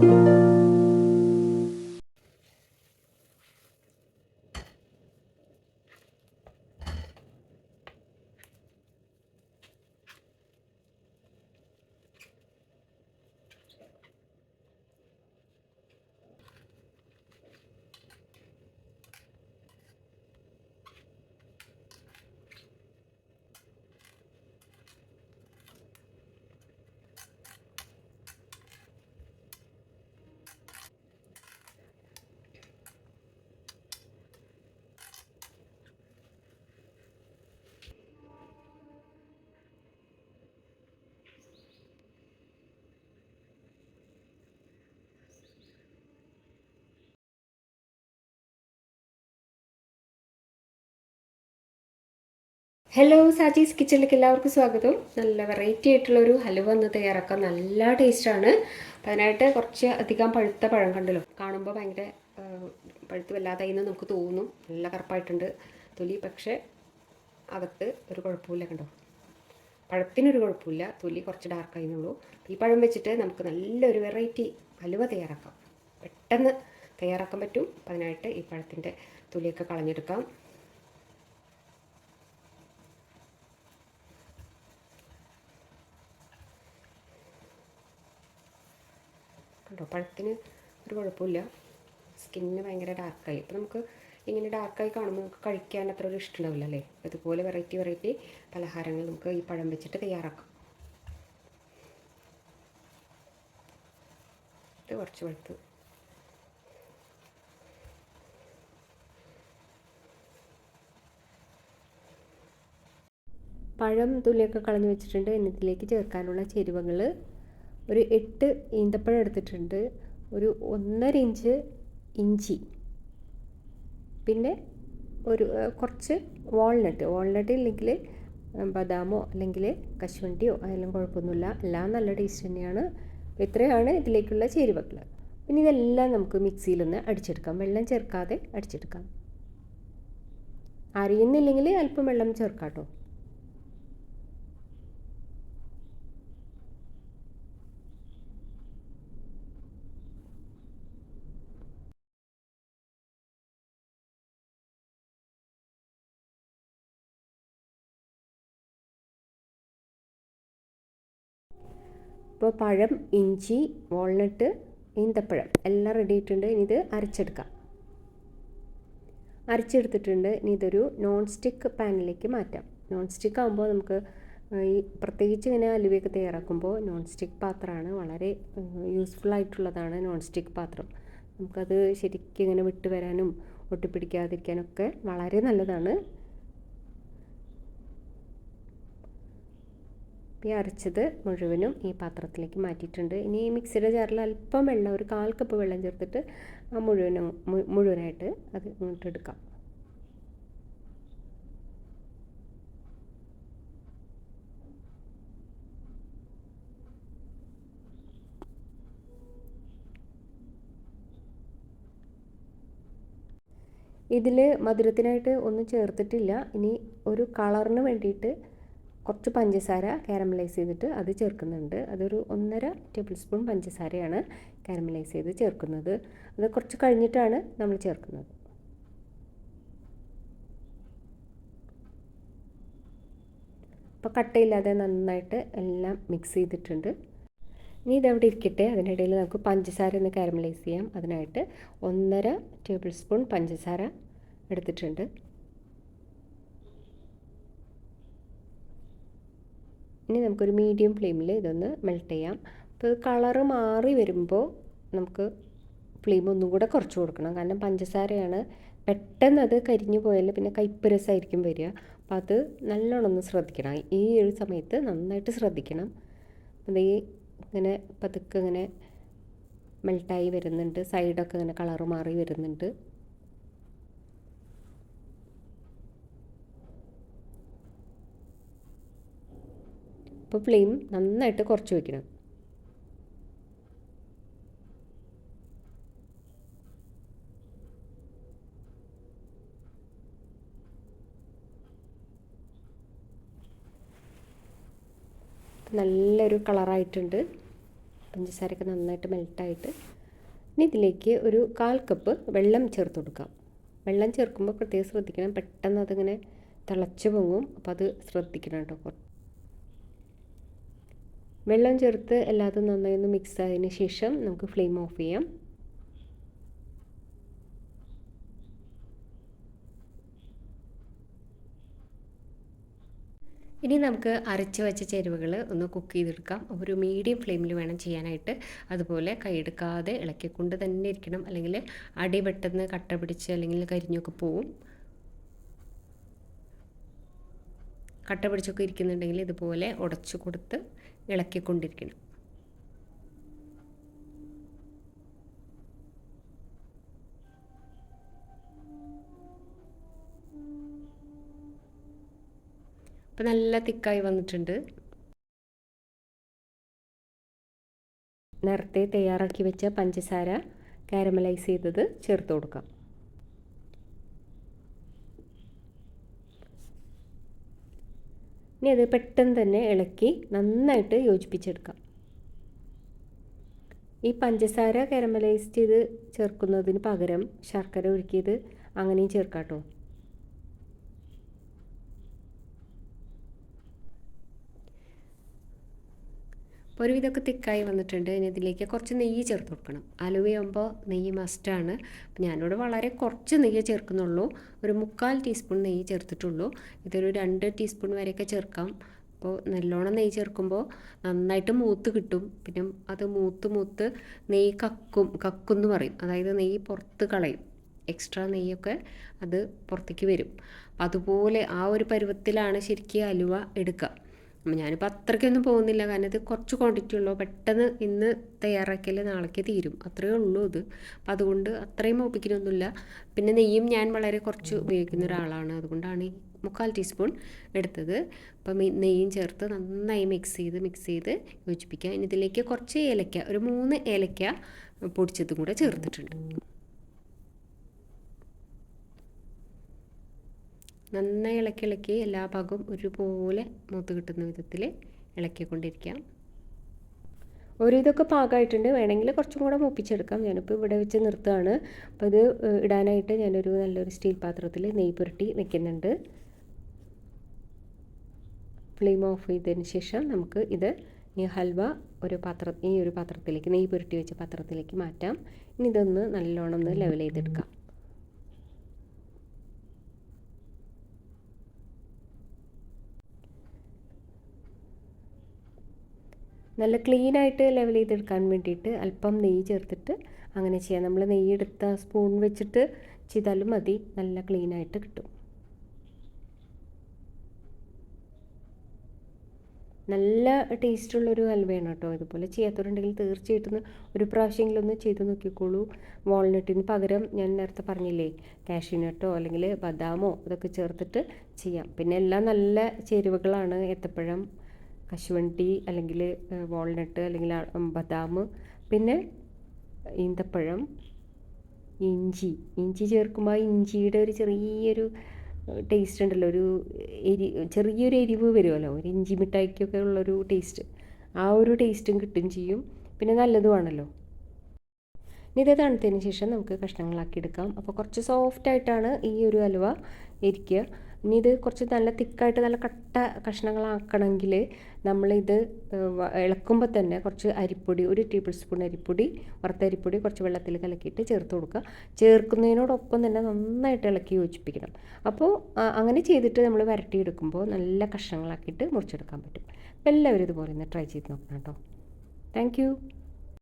Música hello Saji's കിച്ചണിലേക്ക് എല്ലാവർക്കും സ്വാഗതം. നല്ല വെറൈറ്റി ആയിട്ടുള്ള ഒരു ഹലുവ ഒന്ന് തയ്യാറാക്കാൻ നല്ല ടേസ്റ്റാണ് അപ്പം അതിനായിട്ട് കുറച്ച് അധികം പഴുത്ത പഴം കണ്ടല്ലോ. കാണുമ്പോൾ ഭയങ്കര പഴുത്ത് വല്ലാതായി എന്ന് നമുക്ക് തോന്നും. നല്ല കറുപ്പായിട്ടുണ്ട്. തൊലി പക്ഷേ അകത്ത് ഒരു കുഴപ്പമില്ല കണ്ടോ. പഴത്തിനൊരു കുഴപ്പമില്ല തൊലി കുറച്ച് ഡാർക്കായി എന്നുള്ളൂ ഈ പഴം വെച്ചിട്ട് നമുക്ക് നല്ലൊരു വെറൈറ്റി ഹലുവ തയ്യാറാക്കാം. പെട്ടെന്ന് തയ്യാറാക്കാൻ പറ്റും. അപ്പം അതിനായിട്ട് ഈ പഴത്തിന്റെ തൊലിയൊക്കെ കളഞ്ഞെടുക്കാം. കണ്ടോ? പഴത്തിന് ഒരു കുഴപ്പമില്ല. സ്കിന്നിന് ഭയങ്കര ഡാർക്കായി. അപ്പോൾ നമുക്ക് ഇങ്ങനെ ഡാർക്കായി കാണുമ്പോൾ നമുക്ക് കഴിക്കാൻ അത്ര ഒരു ഇഷ്ടമുണ്ടാവില്ല അല്ലേ? ഇതുപോലെ വെറൈറ്റി വെറൈറ്റി പലഹാരങ്ങൾ നമുക്ക് ഈ പഴം വെച്ചിട്ട് തയ്യാറാക്കാം. ഇത് കുറച്ച് വെളുത്ത്. പഴം തുള്ളിയൊക്കെ കളഞ്ഞ് വെച്ചിട്ടുണ്ട്. എന്നതിലേക്ക് ചേർക്കാനുള്ള ചേരുവകൾ ഒരു എട്ട് ഈന്തപ്പഴം എടുത്തിട്ടുണ്ട്. ഒരു ഒന്നര ഇഞ്ച് ഇഞ്ചി. പിന്നെ ഒരു കുറച്ച് വാൾനട്ട് വാൾനട്ട് ഇല്ലെങ്കിൽ ബദാമോ അല്ലെങ്കിൽ കശുവണ്ടിയോ അതെല്ലാം കുഴപ്പമൊന്നുമില്ല. എല്ലാം നല്ല ടേസ്റ്റ് തന്നെയാണ്. ഇത്രയാണ് ഇതിലേക്കുള്ള ചേരുവകൾ. പിന്നെ ഇതെല്ലാം നമുക്ക് മിക്സിയിലൊന്ന് അടിച്ചെടുക്കാം. വെള്ളം ചേർക്കാതെ അടിച്ചെടുക്കാം. അറിയുന്നില്ലെങ്കിൽ അല്പം വെള്ളം ചേർക്കാം കേട്ടോ. ഇപ്പോൾ പഴം ഇഞ്ചി വാൾനട്ട് ഈന്തപ്പഴം എല്ലാം റെഡി ആയിട്ടുണ്ട്. ഇനി ഇത് അരച്ചെടുക്കാം. അരച്ചെടുത്തിട്ടുണ്ട്. ഇനി ഇതൊരു നോൺ സ്റ്റിക്ക് പാനിലേക്ക് മാറ്റാം. നോൺ സ്റ്റിക്ക് ആകുമ്പോൾ നമുക്ക് ഈ പ്രത്യേകിച്ച് ഇങ്ങനെ അലുവയൊക്കെ തയ്യാറാക്കുമ്പോൾ നോൺ സ്റ്റിക്ക് പാത്രമാണ് വളരെ യൂസ്ഫുൾ ആയിട്ടുള്ളതാണ് നോൺ സ്റ്റിക്ക് പാത്രം. നമുക്കത് ശരിക്കും ഇങ്ങനെ വിട്ട് വരാനും ഒട്ടിപ്പിടിക്കാതിരിക്കാനൊക്കെ വളരെ നല്ലതാണ്. ഈ അരച്ചത് മുഴുവനും ഈ പാത്രത്തിലേക്ക് മാറ്റിയിട്ടുണ്ട്. ഇനി ഈ മിക്സിയുടെ ജാറിൽ അല്പം വെള്ളം ഒരു കാൽ കപ്പ് വെള്ളം ചേർത്തിട്ട് ആ മുഴുവനും മുഴുവനായിട്ട് അത് ഇങ്ങോട്ട് എടുക്കാം. ഇതിൽ മധുരത്തിനായിട്ട് ഒന്നും ചേർത്തിട്ടില്ല. ഇനി ഒരു കളറിന് വേണ്ടിയിട്ട് കുറച്ച് പഞ്ചസാര കാരമലൈസ് ചെയ്തിട്ട് അത് ചേർക്കുന്നുണ്ട്. അതൊരു ഒന്നര ടേബിൾ സ്പൂൺ പഞ്ചസാരയാണ് കാരമലൈസ് ചെയ്ത് ചേർക്കുന്നത്. അത് കുറച്ച് കഴിഞ്ഞിട്ടാണ് നമ്മൾ ചേർക്കുന്നത്. അപ്പോൾ കട്ടയില്ലാതെ നന്നായിട്ട് എല്ലാം മിക്സ് ചെയ്തിട്ടുണ്ട്. ഇനി ഇതവിടെ ഇരിക്കട്ടെ. അതിനിടയിൽ നമുക്ക് പഞ്ചസാര ഒന്ന് കാരമലൈസ് ചെയ്യാം. അതിനായിട്ട് ഒന്നര ടേബിൾ സ്പൂൺ പഞ്ചസാര എടുത്തിട്ടുണ്ട്. ഇനി നമുക്കൊരു മീഡിയം ഫ്ലെയിമിൽ ഇതൊന്ന് മെൽട്ട് ചെയ്യാം. അപ്പോൾ ഇത് കളറ് മാറി വരുമ്പോൾ നമുക്ക് ഫ്ലെയിം ഒന്നും കൂടെ കുറച്ച് കൊടുക്കണം. കാരണം പഞ്ചസാരയാണ് പെട്ടെന്ന് അത് കരിഞ്ഞു പോയാൽ പിന്നെ കൈപ്പരസായിരിക്കും വരിക. അപ്പോൾ അത് നല്ലോണം ഒന്ന് ശ്രദ്ധിക്കണം. ഈ ഒരു സമയത്ത് നന്നായിട്ട് ശ്രദ്ധിക്കണം. അത് ഈ ഇങ്ങനെ പതുക്കെ ഇങ്ങനെ മെൽട്ടായി വരുന്നുണ്ട്. സൈഡൊക്കെ ഇങ്ങനെ കളറ് മാറി വരുന്നുണ്ട്. അപ്പോൾ ഫ്ലെയിം നന്നായിട്ട് കുറച്ച് വയ്ക്കണം നല്ലൊരു കളറായിട്ടുണ്ട് പഞ്ചസാരയൊക്കെ നന്നായിട്ട് മെൽട്ടായിട്ട് ഇനി ഇതിലേക്ക് ഒരു കാൽ കപ്പ് വെള്ളം ചേർത്ത് കൊടുക്കാം. വെള്ളം ചേർക്കുമ്പോൾ പ്രത്യേകം ശ്രദ്ധിക്കണം. പെട്ടെന്ന് അതിങ്ങനെ തിളച്ച് പൊങ്ങും. അപ്പോൾ അത് ശ്രദ്ധിക്കണം കേട്ടോ വെള്ളം ചേർത്ത് എല്ലാതും നന്നായി ഒന്ന് മിക്സ് ആയതിന് ശേഷം നമുക്ക് ഫ്ലെയിം ഓഫ് ചെയ്യാം. ഇനി നമുക്ക് അരച്ച് വെച്ച ചേരുവകൾ ഒന്ന് കുക്ക് ചെയ്തെടുക്കാം. ഒരു മീഡിയം ഫ്ലെയിമിൽ വേണം ചെയ്യാനായിട്ട്. അതുപോലെ കൈയെടുക്കാതെ ഇളക്കിക്കൊണ്ട് തന്നെ ഇരിക്കണം. അല്ലെങ്കിൽ അടി പെട്ടെന്ന് കട്ട പിടിച്ച് അല്ലെങ്കിൽ കരിഞ്ഞൊക്കെ പോവും. കട്ട പിടിച്ചൊക്കെ ഇരിക്കുന്നുണ്ടെങ്കിൽ ഇതുപോലെ ഉടച്ചു കൊടുത്ത് ഇളക്കിക്കൊണ്ടിരിക്കണം. അപ്പം നല്ല തിക്കായി വന്നിട്ടുണ്ട്. നേരത്തെ തയ്യാറാക്കി വെച്ച പഞ്ചസാര കാരമലൈസ് ചെയ്തത് ചേർത്ത് കൊടുക്കാം. ഇനി അത് പെട്ടെന്ന് തന്നെ ഇളക്കി നന്നായിട്ട് യോജിപ്പിച്ചെടുക്കാം. ഈ പഞ്ചസാര കാരമലൈസ് ചെയ്ത് ചേർക്കുന്നതിന് പകരം ശർക്കര ഒഴുക്കിയത് അങ്ങനെയും ചേർക്കാം കേട്ടോ അപ്പോൾ ഒരുവിധമൊക്കെ തിക്കായി വന്നിട്ടുണ്ട്. ഇനി ഇതിലേക്ക് കുറച്ച് നെയ്യ് ചേർത്ത് കൊടുക്കണം. അലുവയാകുമ്പോൾ നെയ്യ് മസ്റ്റാണ് അപ്പോൾ ഞാനിവിടെ വളരെ കുറച്ച് നെയ്യ് ചേർക്കുന്നുള്ളൂ. ഒരു മുക്കാൽ ടീസ്പൂൺ നെയ്യ് ചേർത്തിട്ടുള്ളൂ. ഇതൊരു രണ്ട് ടീസ്പൂൺ വരെയൊക്കെ ചേർക്കാം. അപ്പോൾ നല്ലോണം നെയ്യ് ചേർക്കുമ്പോൾ നന്നായിട്ട് മൂത്ത് കിട്ടും. പിന്നെ അത് മൂത്ത് മൂത്ത് നെയ്യ് കക്കും കക്കും എന്ന് പറയും. അതായത് നെയ്യ് പുറത്ത് കളയും. എക്സ്ട്രാ നെയ്യൊക്കെ അത് പുറത്തേക്ക് വരും. അതുപോലെ ആ ഒരു പരുവത്തിലാണ് ശരിക്കും അലുവ എടുക്കുക. ഞാനിപ്പോൾ അത്രയ്ക്കൊന്നും പോകുന്നില്ല. കാരണം ഇത് കുറച്ച് ക്വാണ്ടിറ്റി ഉള്ളൂ. പെട്ടെന്ന് ഇന്ന് തയ്യാറാക്കിയാൽ നാളേക്ക് തീരും. അത്രയേ ഉള്ളൂ ഇത്. അപ്പം അതുകൊണ്ട് അത്രയും ഒപ്പിക്കലൊന്നുമില്ല പിന്നെ നെയ്യും ഞാൻ വളരെ കുറച്ച് ഉപയോഗിക്കുന്ന ഒരാളാണ്. അതുകൊണ്ടാണ് മുക്കാൽ ടീസ്പൂൺ എടുത്തത്. അപ്പം നെയ്യും ചേർത്ത് നന്നായി മിക്സ് ചെയ്ത് മിക്സ് ചെയ്ത് യോജിപ്പിക്കുക ഇനി ഇതിലേക്ക് കുറച്ച് ഏലക്ക ഒരു മൂന്ന് ഏലക്ക പൊടിച്ചതും കൂടെ ചേർത്തിട്ടുണ്ട്. നന്നായി ഇളക്കി ഇളക്കി എല്ലാ ഭാഗവും ഒരുപോലെ മൂത്ത് കിട്ടുന്ന വിധത്തിൽ ഇളക്കിക്കൊണ്ടിരിക്കാം. ഒരു ഇതൊക്കെ പാകമായിട്ടുണ്ട്. വേണമെങ്കിൽ കുറച്ചും കൂടെ മൂപ്പിച്ചെടുക്കാം. ഞാനിപ്പോൾ ഇവിടെ വെച്ച് നിർത്തുകയാണ്. അപ്പോൾ ഇത് ഇടാനായിട്ട് ഞാനൊരു നല്ലൊരു സ്റ്റീൽ പാത്രത്തിൽ നെയ് പുരട്ടി വെക്കുന്നുണ്ട്. ഫ്ലെയിം ഓഫ് ചെയ്തതിന് ശേഷം നമുക്ക് ഇത് ഈ ഹൽവ ഒരു പാത്ര ഈ ഒരു പാത്രത്തിലേക്ക് നെയ്യ് പുരട്ടി വെച്ച പാത്രത്തിലേക്ക് മാറ്റാം. ഇനി ഇതൊന്ന് നല്ലോണം ഒന്ന് ലെവൽ ചെയ്തെടുക്കാം. നല്ല ക്ലീനായിട്ട് ലെവൽ ചെയ്തെടുക്കാൻ വേണ്ടിയിട്ട് അല്പം നെയ്യ് ചേർത്തിട്ട് അങ്ങനെ ചെയ്യാം. നമ്മൾ നെയ്യ് എടുത്ത സ്പൂൺ വെച്ചിട്ട് ചെയ്താലും മതി. നല്ല ക്ലീനായിട്ട് കിട്ടും. നല്ല ടേസ്റ്റുള്ളൊരു ഹൽവയാണ് കേട്ടോ. ഇതുപോലെ ചെയ്യാത്തവരുണ്ടെങ്കിൽ തീർച്ചയായിട്ടും ഒരു പ്രാവശ്യമെങ്കിലും ഒന്ന് ചെയ്ത് നോക്കിക്കോളൂ. വാൾനട്ടിന് പകരം ഞാൻ നേരത്തെ പറഞ്ഞില്ലേ കാഷ്യൂനട്ടോ അല്ലെങ്കിൽ ബദാമോ ഇതൊക്കെ ചേർത്തിട്ട് ചെയ്യാം. പിന്നെ എല്ലാം നല്ല ചേരുവകളാണ് ഏത്തപ്പഴം കശുവണ്ടി അല്ലെങ്കിൽ വാൾനട്ട് അല്ലെങ്കിൽ ബദാം പിന്നെ ഈന്തപ്പഴം ഇഞ്ചി. ഇഞ്ചി ചേർക്കുമ്പോൾ ഇഞ്ചിയുടെ ഒരു ചെറിയൊരു ടേസ്റ്റ് ഉണ്ടല്ലോ. ഒരു എരി ചെറിയൊരു എരിവ് വരുമല്ലോ ഒരു ഇഞ്ചി മിഠായിക്കൊക്കെ ഉള്ളൊരു ടേസ്റ്റ് ആ ഒരു ടേസ്റ്റും കിട്ടും ചെയ്യും. പിന്നെ നല്ലതുമാണല്ലോ ഇനി ഇത് തണുത്തതിന് ശേഷം നമുക്ക് കഷ്ണങ്ങളാക്കി എടുക്കാം അപ്പോൾ കുറച്ച് സോഫ്റ്റ് ആയിട്ടാണ് ഈ ഒരു അലുവ ഇരിക്കുക. ഇനി ഇത് കുറച്ച് നല്ല തിക്കായിട്ട് നല്ല കട്ട കഷ്ണങ്ങളാക്കണമെങ്കിൽ നമ്മളിത് ഇളക്കുമ്പോൾ തന്നെ കുറച്ച് അരിപ്പൊടി ഒരു ടേബിൾ സ്പൂൺ അരിപ്പൊടി വറുത്ത അരിപ്പൊടി കുറച്ച് വെള്ളത്തിൽ കലക്കിയിട്ട് ചേർത്ത് കൊടുക്കുക. ചേർക്കുന്നതിനോടൊപ്പം തന്നെ നന്നായിട്ട് ഇളക്കി യോജിപ്പിക്കണം. അപ്പോൾ അങ്ങനെ ചെയ്തിട്ട് നമ്മൾ വരട്ടിയെടുക്കുമ്പോൾ നല്ല കഷ്ണങ്ങളാക്കിയിട്ട് മുറിച്ചെടുക്കാൻ പറ്റും. എല്ലാവരും ഇതുപോലെ ഒന്ന് ട്രൈ ചെയ്ത് നോക്കണം കേട്ടോ. താങ്ക്